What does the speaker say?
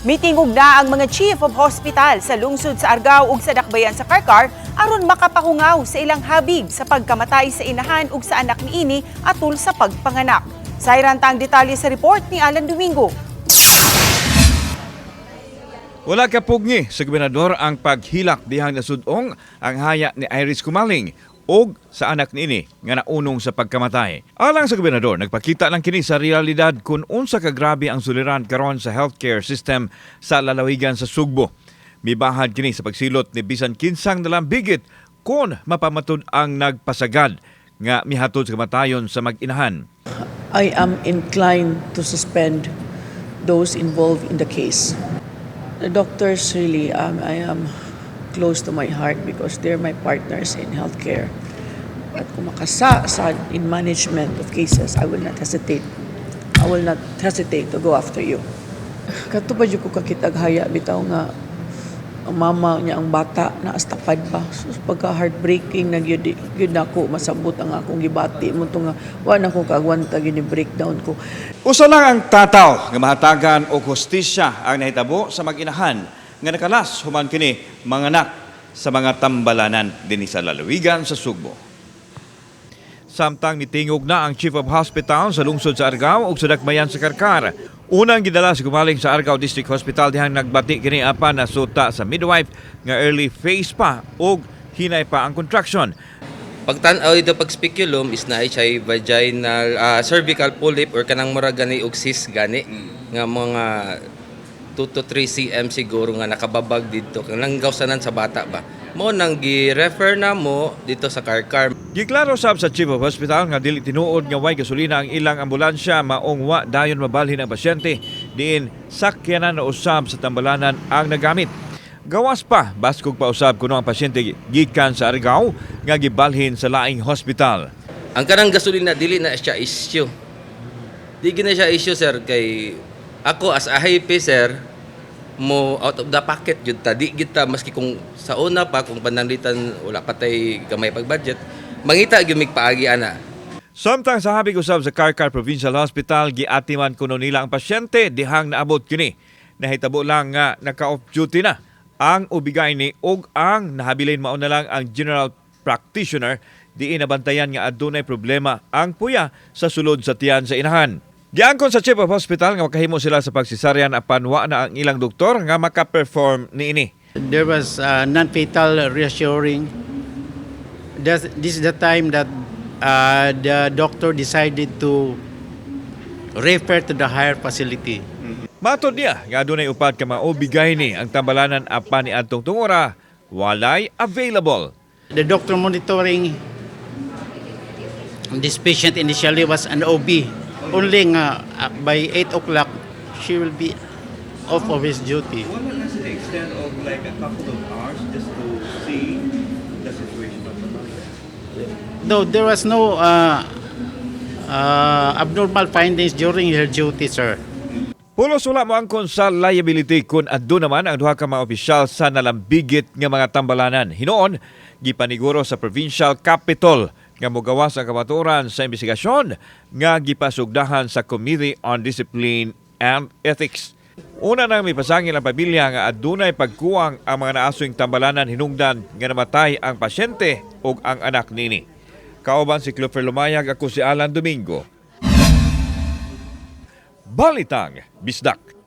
Mitingog na ang mga chief of hospital sa lungsod sa Argao ug sa Dakbayan sa Karkar aron makapahungaw sa ilang habig sa pagkamatay sa inahan ug sa anak ni ini atul sa pagpanganak. Sayran tang detalye sa report ni Alan Domingo. Wala ka pugni sa gobernador ang paghilak dihang nasudong ang haya ni Iris Kumaling og sa anak niini nga naunong sa pagkamatay. Alang sa gobernador, nagpakita lang kini sa realidad kung unsa ka grabe ang suliran karon sa healthcare system sa lalawigan sa Sugbo. Mibahad kini sa pagsilot ni bisan kinsang nalambigit kung mapamatud ang nagpasagad nga mihatod sa kamatayon sa mag-inahan. I am inclined to suspend those involved in the case. The doctors really, um, I am close to my heart because they're my partners in healthcare. At kung makasa sa in management of cases, I will not hesitate. I will not hesitate to go after you. Kato ba yung ko kakitag haya bitaw nga ang mama niya ang bata na astapad pa. So, pagka heartbreaking na gyud gyud ako masabot ang akong gibati mo nga wa na ko kagwanta gyud ni breakdown ko. Usa lang ang tataw nga mahatagan og hustisya ang nahitabo sa mag-inahan nga nakalas human kini manganak sa mga tambalanan dinhi sa lalawigan sa Sugbo. Samtang nitingog na ang Chief of Hospital sa lungsod sa Argao ug sa Dakbayan sa Karkar. Unang gidala sa gumaling sa Argao District Hospital dihang nagbati kini apan na suta sa midwife nga early phase pa ug hinay pa ang contraction. Pagtanaw ito pag speculum is na siya vaginal ah, cervical polyp or kanang mura gani og cyst gani nga mga 2 to 3 cm siguro nga nakababag dito. Kang langgawsanan sa bata ba? Mo nang gi-refer na mo dito sa Karkar Giklaro sab sa Chief of Hospital nga dili tinuod nga way gasolina ang ilang ambulansya maong wa dayon mabalhin ang pasyente. Diin sakyanan na usab sa tambalanan ang nagamit. Gawas pa baskog pa usab kuno ang pasyente gikan sa Argao nga gibalhin sa laing hospital. ang kanang gasolina dili na siya issue. Di gina siya issue sir kay ako as a hype sir mo out of the pocket jud ta di kita maski kung sa una pa kung pananglitan wala patay gamay pag budget mangita gyud paagi ana Samtang sa habig usab sa Karkar Provincial Hospital giatiman kuno nila ang pasyente dihang naabot kini. Nahitabo lang nga naka-off duty na ang ubigay ni og ang nahabilin mao na lang ang general practitioner di inabantayan nga adunay problema ang puya sa sulod sa tiyan sa inahan. Giangkon sa Chief of Hospital nga makahimo sila sa pagsisaryan apan wa na ang ilang doktor nga maka-perform niini. There was uh, non-fatal reassuring. That's, this is the time that uh, the doctor decided to refer to the higher facility. Matod niya nga adunay upad ka maubigay ni ang tambalanan apan ni adtong tungora walay available. The doctor monitoring this patient initially was an OB. Only nga uh, by 8 o'clock, she will be off of his duty. the extent of like a couple of hours just to see the situation of the No, there was no uh, uh, abnormal findings during her duty, sir. Pulos wala mo angkon sa liability kung addo naman ang duha ka mga opisyal sa nalambigit nga mga tambalanan. Hinoon, gipaniguro sa provincial capital nga mogawas ang kamaturan sa investigasyon nga gipasugdahan sa Committee on Discipline and Ethics. Una nang may pasangil ang pamilya nga adunay pagkuwang ang mga naasoing tambalanan hinungdan nga namatay ang pasyente ug ang anak nini. Kauban si Clover Lumayag ako si Alan Domingo. Balitang Bisdak.